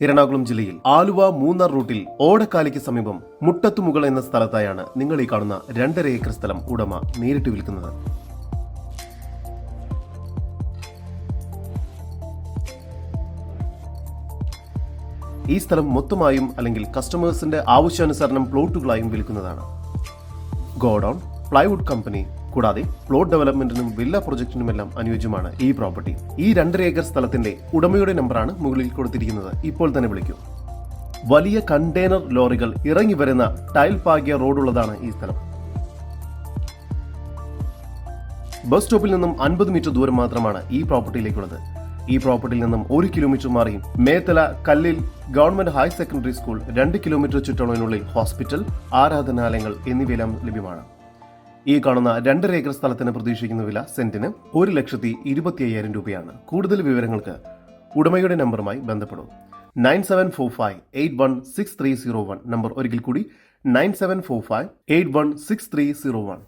എറണാകുളം ജില്ലയിൽ ആലുവ മൂന്നാർ റൂട്ടിൽ ഓടക്കാലിക്ക് സമീപം മുട്ടത്തുമുകൾ എന്ന സ്ഥലത്തായാണ് നിങ്ങൾ ഈ കാണുന്ന രണ്ടര ഏക്കർ സ്ഥലം ഉടമ നേരിട്ട് വിൽക്കുന്നത്. ഈ സ്ഥലം മൊത്തമായും അല്ലെങ്കിൽ കസ്റ്റമേഴ്സിന്റെ ആവശ്യാനുസരണം പ്ലോട്ടുകളായും വിൽക്കുന്നതാണ്. ഗോഡൌൺ പ്ലൈവുഡ് കമ്പനി കൂടാതെ പ്ലോട്ട് ഡെവലപ്മെന്റിനും വില്ല പ്രൊജക്ടിനുമെല്ലാം അനുയോജ്യമാണ് ഈ പ്രോപ്പർട്ടി. ഈ രണ്ടര ഏക്കർ സ്ഥലത്തിന്റെ ഉടമയുടെ നമ്പറാണ് മുകളിൽ കൊടുത്തിരിക്കുന്നത്. ഇപ്പോൾ തന്നെ വിളിക്കൂ. വലിയ കണ്ടെയ്നർ ലോറികൾ ഇറങ്ങി വരുന്ന ടൈൽ പാകിയ റോഡുള്ളതാണ് ഈ സ്ഥലം. ബസ് സ്റ്റോപ്പിൽ നിന്നും അൻപത് മീറ്റർ ദൂരം മാത്രമാണ് ഈ പ്രോപ്പർട്ടിയിലേക്കുള്ളത്. ഈ പ്രോപ്പർട്ടിയിൽ നിന്നും ഒരു കിലോമീറ്റർ മാറി മേത്തല കല്ലിൽ ഗവൺമെന്റ് ഹയർ സെക്കൻഡറി സ്കൂൾ രണ്ട് കിലോമീറ്റർ ചുറ്റളവിനുള്ളിൽ ഹോസ്പിറ്റൽ ആരാധനാലയങ്ങൾ എന്നിവയെല്ലാം ലഭ്യമാണ്. ഈ കാണുന്ന രണ്ടര ഏക്കർ സ്ഥലത്തിന് പ്രതീക്ഷിക്കുന്ന വില സെന്റിന് ഒരു ലക്ഷത്തി ഇരുപത്തി അയ്യായിരം രൂപയാണ്. കൂടുതൽ വിവരങ്ങൾക്ക് ഉടമയുടെ നമ്പറുമായി ബന്ധപ്പെടും. Nine seven four five eight one six three zero one. Number ഒരിക്കൽ കൂടി. Nine seven four five eight one six three zero one.